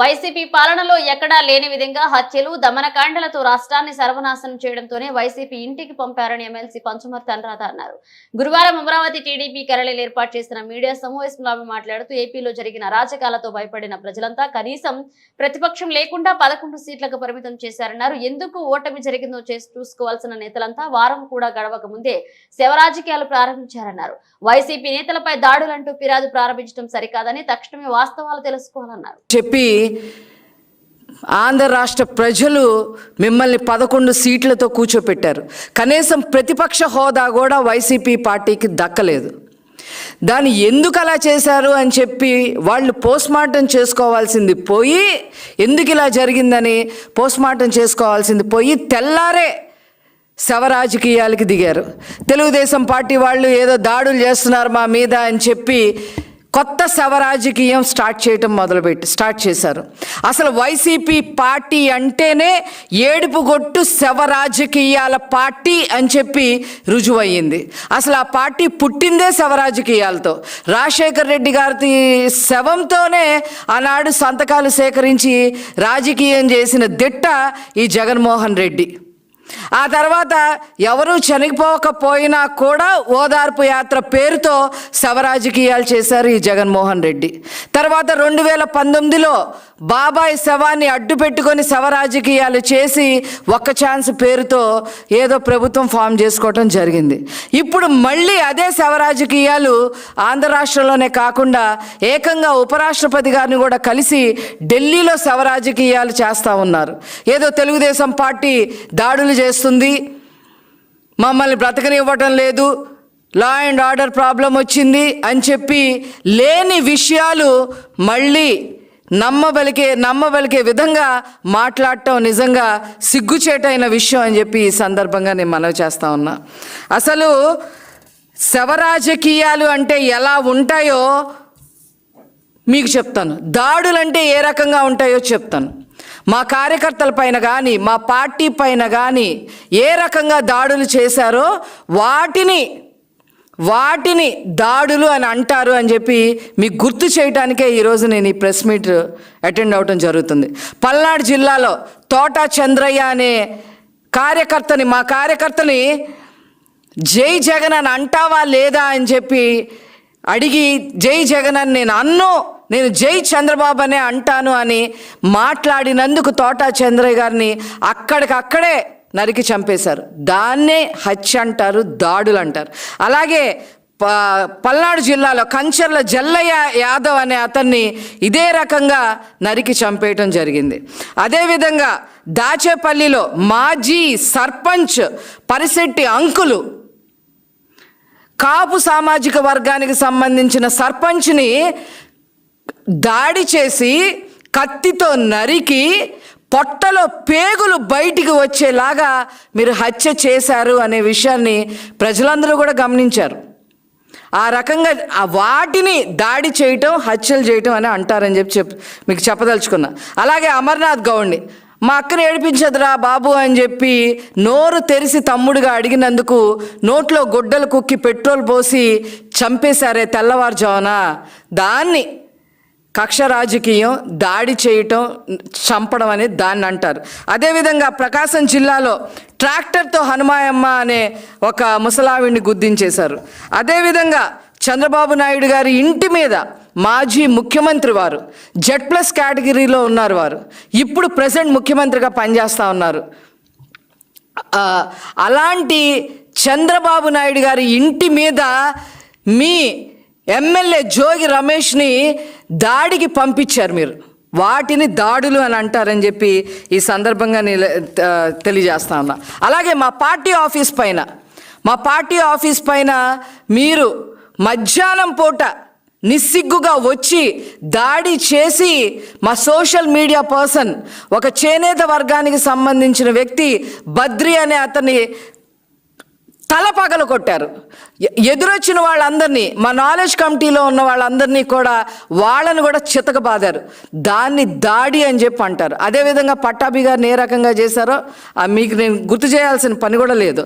YCP పాలనలో ఎక్కడా లేని విధంగా హత్యలు దమనకాండలతో రాష్ట్రాన్ని సర్వనాశనం చేయడంతోనే వైసీపీ ఇంటికి పంపారని ఎమ్మెల్సీ పంచమర్తి అనురాధ అన్నారు. గురువారం అమరావతి టీడీపీ కేరళలో ఏర్పాటు చేసిన మీడియా సమావేశంలో ఆమె మాట్లాడుతూ ఏపీలో జరిగిన రాజకాలతో భయపడిన ప్రజలంతా కనీసం ప్రతిపక్షం లేకుండా పదకొండు సీట్లకు పరిమితం చేశారన్నారు. ఎందుకు ఓటమి జరిగిందో చేసి చూసుకోవాల్సిన నేతలంతా వారం కూడా గడవక ముందే శవరాజకీయాలు ప్రారంభించారన్నారు. వైసీపీ నేతలపై దాడులంటూ ఫిర్యాదు ప్రారంభించడం సరికాదని తక్షణమే వాస్తవాలు తెలుసుకోవాలన్నారు. చెప్పి ఆంధ్ర రాష్ట్ర ప్రజలు మిమ్మల్ని పదకొండు సీట్లతో కూర్చోపెట్టారు. కనీసం ప్రతిపక్ష హోదా కూడా వైసీపీ పార్టీకి దక్కలేదు. దాన్ని ఎందుకు అలా చేశారు అని చెప్పి వాళ్ళు పోస్ట్మార్టం చేసుకోవాల్సింది పోయి ఎందుకు ఇలా జరిగిందని పోస్ట్మార్టం చేసుకోవాల్సింది పోయి తెల్లారే శవ రాజకీయాలకి దిగారు. తెలుగుదేశం పార్టీ వాళ్ళు ఏదో దాడులు చేస్తున్నారు మా మీద అని చెప్పి కొత్త శవ రాజకీయం స్టార్ట్ చేయటం మొదలుపెట్టి స్టార్ట్ చేశారు. అసలు వైసీపీ పార్టీ అంటేనే ఏడుపుగొట్టు శవరాజకీయాల శవ రాజకీయాల పార్టీ అని చెప్పి రుజువయ్యింది. అసలు ఆ పార్టీ పుట్టిందే శవ రాజకీయాలతో రాజశేఖర్ రెడ్డి గారి శవంతోనే ఆనాడు సంతకాలు సేకరించి రాజకీయం చేసిన దిట్ట ఈ జగన్మోహన్ రెడ్డి. ఆ తర్వాత ఎవరూ చనిపోకపోయినా కూడా ఓదార్పు యాత్ర పేరుతో శవరాజకీయాలు చేశారు ఈ జగన్మోహన్ రెడ్డి. తర్వాత రెండు వేల పంతొమ్మిదిలో బాబాయ్ శవాన్ని అడ్డు పెట్టుకొని శవరాజకీయాలు చేసి ఒక్క ఛాన్స్ పేరుతో ఏదో ప్రభుత్వం ఫామ్ చేసుకోవటం జరిగింది. ఇప్పుడు మళ్ళీ అదే శవరాజకీయాలు ఆంధ్ర రాష్ట్రంలోనే కాకుండా ఏకంగా ఉపరాష్ట్రపతి గారిని కూడా కలిసి ఢిల్లీలో శవరాజకీయాలు చేస్తూ ఉన్నారు. ఏదో తెలుగుదేశం పార్టీ దాడులు చేస్తుంది. మమ్మల్ని బ్రతకనివ్వటం లేదు. లా అండ్ ఆర్డర్ ప్రాబ్లం వచ్చింది అని చెప్పి లేని విషయాలు మళ్ళీ నమ్మబలికే నమ్మబలికే విధంగా మాట్లాడటం నిజంగా సిగ్గుచేటైన విషయం అని చెప్పి ఈ సందర్భంగా నేను మనవి చేస్తా ఉన్నా. అసలు శవరాజకీయాలు అంటే ఎలా ఉంటాయో మీకు చెప్తాను. దాడులంటే ఏ రకంగా ఉంటాయో చెప్తాను. మా కార్యకర్తల పైన కానీ మా పార్టీ పైన కానీ ఏ రకంగా దాడులు చేశారో వాటిని వాటిని దాడులు అని అంటారు అని చెప్పి మీకు గుర్తు చేయడానికే ఈరోజు నేను ఈ ప్రెస్ మీట్ అటెండ్ అవ్వటం జరుగుతుంది. పల్నాడు జిల్లాలో తోట చంద్రయ్య అనే కార్యకర్తని మా కార్యకర్తని జై జగన్ అని అంటావా లేదా అని చెప్పి అడిగి జై జగన్ అని నేను అన్నో నేను జై చంద్రబాబు అనే అంటాను అని మాట్లాడినందుకు తోట చంద్రయ్య గారిని అక్కడికక్కడే నరికి చంపేశారు. దాన్నే హత్య అంటారు దాడులు అంటారు. అలాగే ప- పల్నాడు జిల్లాలో కంచర్ల జల్లయ్య యాదవ్ అనే అతన్ని ఇదే రకంగా నరికి చంపేయటం జరిగింది. అదేవిధంగా దాచేపల్లిలో మాజీ సర్పంచ్ పరిశెట్టి అంకులు కాపు సామాజిక వర్గానికి సంబంధించిన సర్పంచ్ని దాడి చేసి కత్తితో నరికి పొట్టలో పేగులు బయటికి వచ్చేలాగా మీరు హత్య చేశారు అనే విషయాన్ని ప్రజలందరూ కూడా గమనించారు. ఆ రకంగా ఆ వాటిని దాడి చేయటం హత్యలు చేయటం అని అంటారని చెప్పి చెప్ మీకు చెప్పదలుచుకున్నా. అలాగే అమర్నాథ్ గౌడ్ని మా అక్కని ఏడిపించదురా బాబు అని చెప్పి నోరు తెరిసి తమ్ముడుగా అడిగినందుకు నోట్లో గుడ్డలు కుక్కి పెట్రోల్ పోసి చంపేశారే తెల్లవారుజామున. దాన్ని కక్ష రాజకీయం దాడి చేయటం చంపడం అని దాన్ని అంటారు. అదేవిధంగా ప్రకాశం జిల్లాలో ట్రాక్టర్తో హనుమాయమ్మ అనే ఒక ముసలావిడిని గుర్తించేశారు. అదేవిధంగా చంద్రబాబు నాయుడు గారి ఇంటి మీద మాజీ ముఖ్యమంత్రి వారు జెడ్ ప్లస్ కేటగిరీలో ఉన్నారు వారు. ఇప్పుడు ప్రజెంట్ ముఖ్యమంత్రిగా పనిచేస్తూ ఉన్నారు. అలాంటి చంద్రబాబు నాయుడు గారి ఇంటి మీద మీ ఎమ్మెల్యే జోగి రమేష్ని దాడికి పంపించారు మీరు. వాటిని దాడులు అని అంటారని చెప్పి ఈ సందర్భంగా నేను తెలియజేస్తా ఉన్నా. అలాగే మా పార్టీ ఆఫీస్ పైన మా పార్టీ ఆఫీస్ పైన మీరు మధ్యాహ్నం పూట నిస్సిగ్గుగా వచ్చి దాడి చేసి మా సోషల్ మీడియా పర్సన్ ఒక చేనేత వర్గానికి సంబంధించిన వ్యక్తి బద్రి అనే అతన్ని తల పగలు కొట్టారు. ఎ- ఎదురొచ్చిన వాళ్ళందరినీ మా నాలెడ్జ్ కమిటీలో ఉన్న వాళ్ళందరినీ కూడా వాళ్ళని కూడా చితకబాదారు. దాన్ని దాడి అని చెప్పి అంటారు. అదేవిధంగా పట్టాభి గారిని ఏ రకంగా చేశారో ఆ మీకు నేను గుర్తు చేయాల్సిన పని కూడా లేదు.